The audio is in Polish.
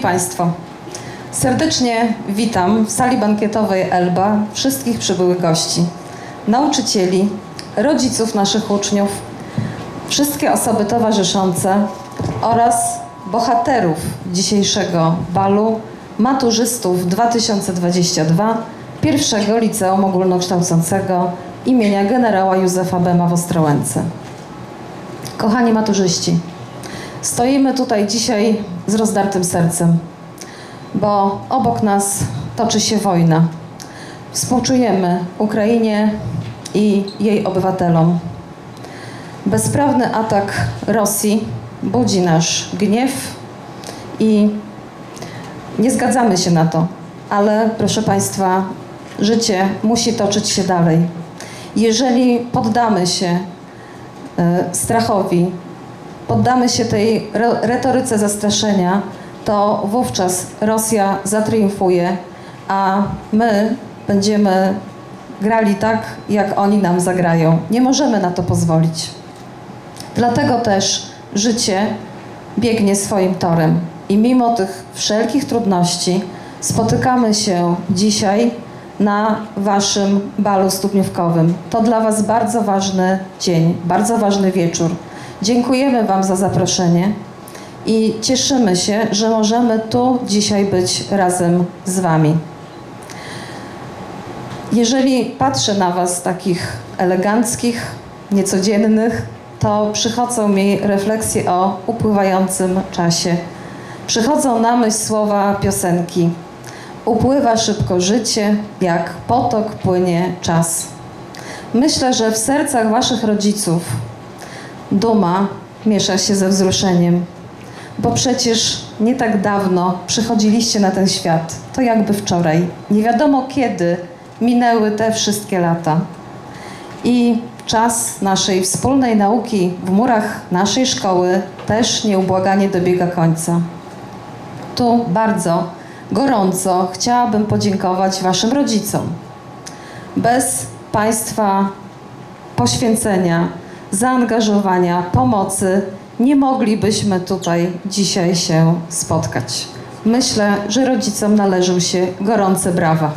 Państwo, serdecznie witam w sali bankietowej Elba wszystkich przybyłych gości, nauczycieli, rodziców naszych uczniów, wszystkie osoby towarzyszące oraz bohaterów dzisiejszego balu, maturzystów 2022 pierwszego liceum ogólnokształcącego imienia generała Józefa Bema w Ostrołęce. Kochani maturzyści, stoimy tutaj dzisiaj z rozdartym sercem, bo obok nas toczy się wojna. Współczujemy Ukrainie i jej obywatelom. Bezprawny atak Rosji budzi nasz gniew i nie zgadzamy się na to, ale proszę Państwa, życie musi toczyć się dalej. Jeżeli poddamy się e, strachowi, poddamy się tej re- retoryce zastraszenia, to wówczas Rosja zatriumfuje, a my będziemy grali tak, jak oni nam zagrają. Nie możemy na to pozwolić. Dlatego też życie biegnie swoim torem. I mimo tych wszelkich trudności spotykamy się dzisiaj na Waszym balu studniówkowym. To dla Was bardzo ważny dzień, bardzo ważny wieczór. Dziękujemy Wam za zaproszenie i cieszymy się, że możemy tu dzisiaj być razem z Wami. Jeżeli patrzę na Was takich eleganckich, niecodziennych, to przychodzą mi refleksje o upływającym czasie. Przychodzą na myśl słowa piosenki. Upływa szybko życie, jak potok płynie czas. Myślę, że w sercach Waszych rodziców duma miesza się ze wzruszeniem, bo przecież nie tak dawno przychodziliście na ten świat. To jakby wczoraj. Nie wiadomo kiedy minęły te wszystkie lata. I czas naszej wspólnej nauki w murach naszej szkoły też nieubłaganie dobiega końca. Tu bardzo gorąco chciałabym podziękować Waszym rodzicom. Bez Państwa poświęcenia, zaangażowania, pomocy nie moglibyśmy tutaj dzisiaj się spotkać. Myślę, że rodzicom należą się gorące brawa.